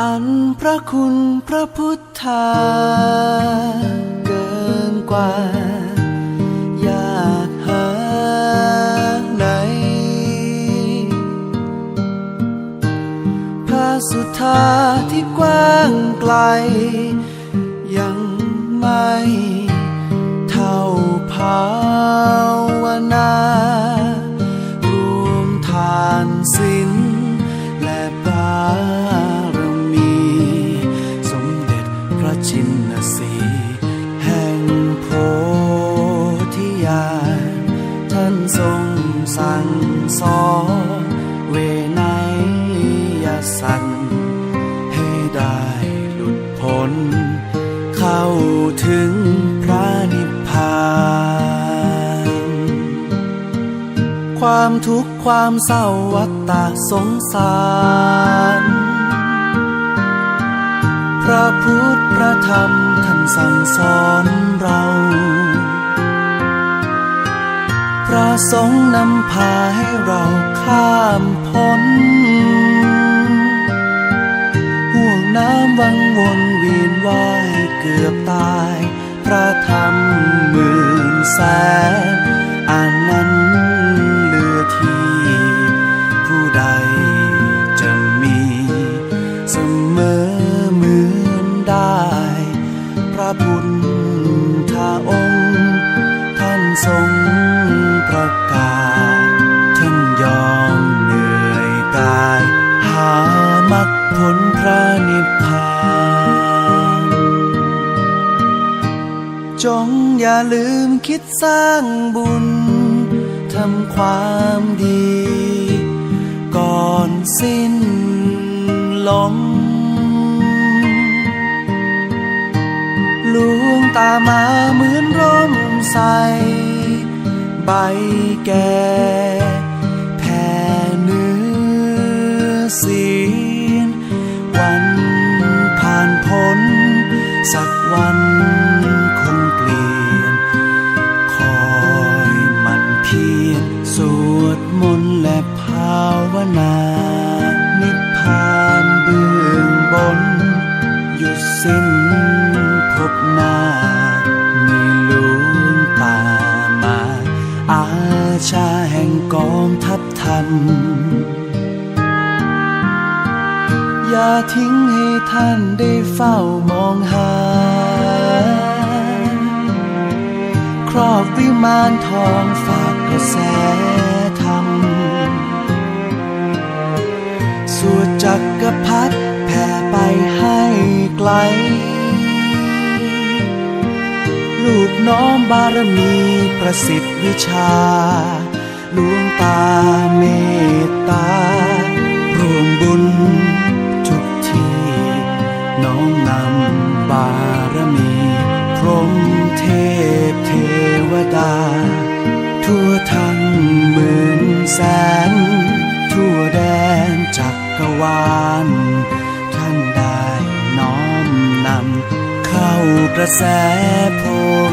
อันพระคุณพระพุทธาเกินกว่า อยากหาไหน พระสุธาที่กว้างไกล ยังไม่เท่าภา ความทุกข์ความเศร้าวัฏฏะสงสาร พระพุทธพระธรรมท่านสั่งสอนเรา พระสงฆ์นำพาให้เราข้ามพ้น ห่วงน้ำวังวนเวียนว่ายเกือบตาย พระธรรมหมื่นแสน ระพุทธองค์ ท่านทรงประกาศ ท่านยอมเหนื่อยกาย หามรรคผลพระนิพพานจงอย่าลืมคิดสร้างบุญ ทำความดี ก่อนสิ้นลม ตามาเหมือนร่มใส ใบแก่แผ่เนื้อเสียนวันผ่านพ้น สักวันคงเปลี่ยน คอยมันเพียรสวดมนต์และภาวนา อาชาแห่งกองทัพธรรม อย่าทิ้งให้ท่านได้เฝ้ามองหา ครอบวิมานทองฝากกระแสธรรม สวดจักกรพรรดิ น้อมบารมีประสิทธิ์วิชาลวงตาเมตตารวมบุญทุกที่น้อมนำบารมี พรหมเทพเทวดา ทั่วทั้งหมื่นแสน ทั่วแดนจักรวาล ท่านได้น้อมนำเข้ากระแสโพ